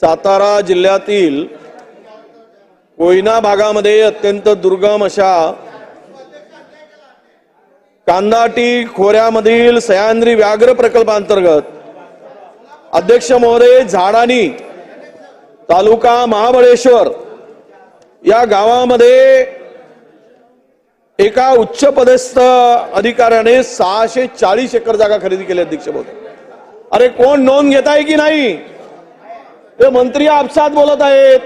सातारा जिल्ह्यातील कोयना भागामध्ये अत्यंत दुर्गम अशा कांदाटी खोऱ्यामधील सह्याद्री व्याघ्र प्रकल्पांतर्गत अध्यक्ष महोदय झाडानी तालुका महाबळेश्वर या गावामध्ये एका उच्च पदस्थ अधिकाऱ्याने सहाशे चाळीस एकर जागा खरेदी केली अध्यक्ष महोदय. अरे कोण नोंद घेताय की नाही? हे मंत्री आपसात बोलत आहेत.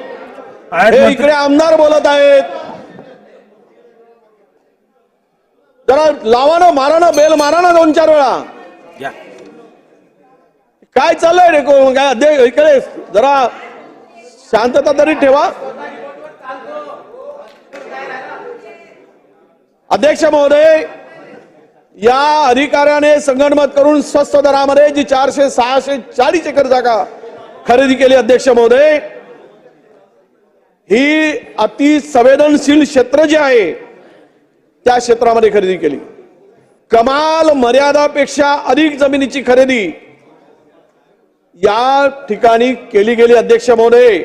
हे. इकडे आमदार बोलत आहेत. जरा लावा ना मारा ना बेल मारा ना दोन चार वेळा. काय चाललंय रे काय अध्यक्ष इकडे जरा शांतता तरी ठेवा. अध्यक्ष महोदय या अधिकाऱ्याने संगणमत करून स्वस्त दरामध्ये जी चारशे सहाशे चाळीस एकर जागा खरेदी केली अध्यक्ष महोदय. ही अति संवेदनशील क्षेत्र जे आहे त्या क्षेत्रामध्ये खरेदी केली. कमाल मर्यादापेक्षा अधिक जमिनीची खरेदी या ठिकाणी केली गेली अध्यक्ष महोदय.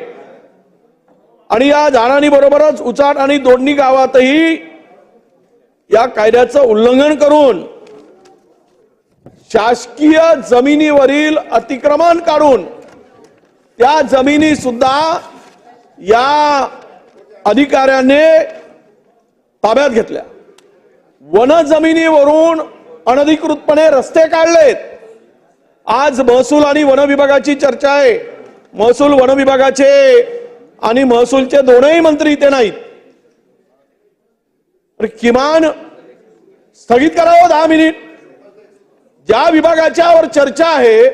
आणि या झाडांनी बरोबरच उचाट आणि दोडणी गावातही या कायद्याचं उल्लंघन करून शासकीय जमिनीवरील अतिक्रमण काढून त्या जमिनी सुद्धा या अधिकाऱ्याने ताब्यात घेतल्या. वन जमिनीवरून अनधिकृतपणे रस्ते काढलेत. आज महसूल आणि वन विभागाची चर्चा आहे. महसूल वन विभागाचे आणि महसूलचे दोनही मंत्री इथे नाहीत. किमान स्थगित करावं दहा मिनिट. ज्या विभागाच्यावर चर्चा आहे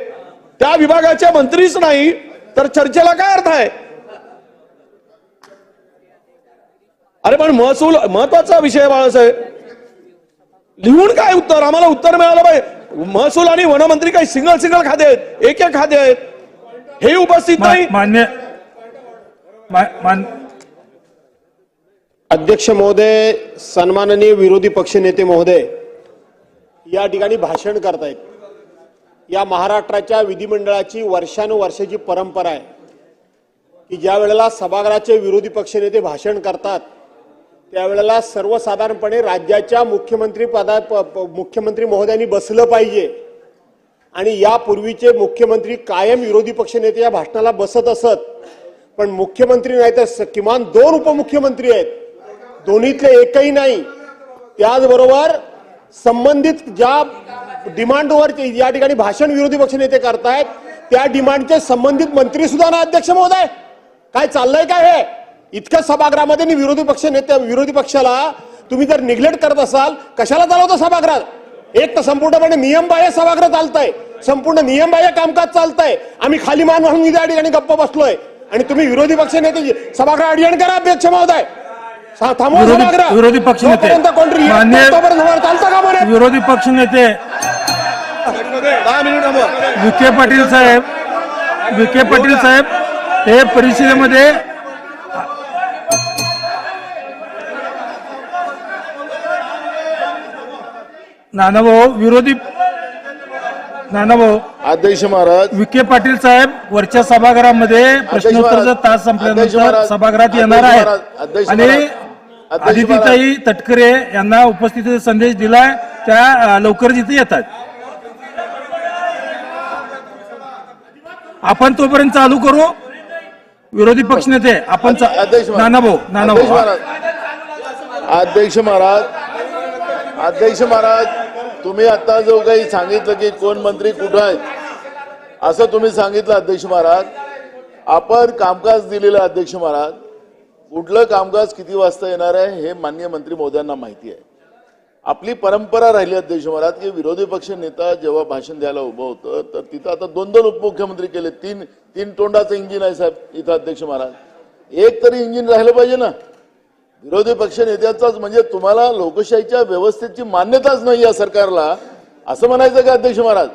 त्या विभागाच्या मंत्रीच नाही तर चर्चेला काय अर्थ आहे? अरे पण महसूल महत्त्वाचा विषय आहे बाळासाहेब. लिहून काय उत्तर? आम्हाला उत्तर मिळालं पाहिजे. महसूल आणि वनमंत्री काही सिंगल सिंगल खाते आहेत. एक एक खाते आहेत. हे उपस्थित नाही. मान्य अध्यक्ष महोदय सन्माननीय विरोधी पक्षनेते महोदय या ठिकाणी भाषण करतायत. या महाराष्ट्राच्या विधिमंडळाची वर्षानुवर्षाची परंपरा आहे. की ज्या वेळेला सभागृहाचे विरोधी पक्षनेते भाषण करतात त्यावेळेला सर्वसाधारणपणे राज्याच्या मुख्यमंत्री पदा प- प- मुख्यमंत्री महोदयांनी बसलं पाहिजे. आणि यापूर्वीचे मुख्यमंत्री कायम विरोधी पक्षनेते या भाषणाला बसत असत. पण मुख्यमंत्री नाही तर किमान दोन उपमुख्यमंत्री आहेत. दोन्हीतले एकही नाही. त्याचबरोबर संबंधित ज्या डिमांडवर या ठिकाणी भाषण विरोधी पक्षनेते करतायत. त्या डिमांडचे संबंधित मंत्री सुद्धा ना अध्यक्ष महोदय? काय चाललंय काय हे? इतक्या सभागृहामध्ये विरोधी पक्ष नेते विरोधी पक्षाला तुम्ही जर निग्लेक्ट करत असाल कशाला चालवता सभागृहात? एक तर संपूर्णपणे नियमबाह्य सभागृह चालतंय. संपूर्ण नियमबाह्य कामकाज चालतंय. आम्ही खाली मान म्हणून या ठिकाणी गप्प बसलोय. आणि तुम्ही विरोधी पक्ष नेते सभागृह अडियण करा अध्यक्ष महोदय. विरोधी- कोणतरी तोपर्यंत वर चालतं का विरोधी पक्ष नेते. विखे पाटील साहेब विखे पाटील साहेब हे परिषदेमध्ये नानाभाऊ विरोधी नानाभाऊ अध्यक्ष महाराज. विखे पाटील साहेब वरच्या सभागृहामध्ये प्रश्नोत्तरचा तास संपल्यानंतर सभागृहात येणार आहेत. अध्यक्ष आणि आदितीताई तटकरे यांना उपस्थितीचा संदेश दिलाय. त्या लवकरच इथे येतात. आपण तोपर्यंत चालू करू. विरोधी पक्षनेते आपण चा- अध्यक्ष महाराज, नानाभाऊ अध्यक्ष महाराज. अध्यक्ष महाराज. तुम्ही आता जो काही सांगितलं की कोण मंत्री कुठं आहेत असं तुम्ही सांगितलं अध्यक्ष महाराज. आपण कामकाज दिलेलं अध्यक्ष महाराज. कुठलं कामकाज किती वाजता येणार आहे हे मान्य मंत्री महोदयांना माहिती आहे. आपली परंपरा राहिली अध्यक्ष महाराज की विरोधी पक्ष नेता जेव्हा भाषण द्यायला उभं होतं तर तिथं आता दोन दोन उपमुख्यमंत्री केले. तीन तीन तोंडाचं इंजिन आहे साहेब इथं अध्यक्ष महाराज. एक तरी इंजिन राहिलं पाहिजे ना. विरोधी पक्ष नेत्याचाच म्हणजे तुम्हाला लोकशाहीच्या व्यवस्थेची मान्यताच नाही या सरकारला असं म्हणायचं का अध्यक्ष महाराज?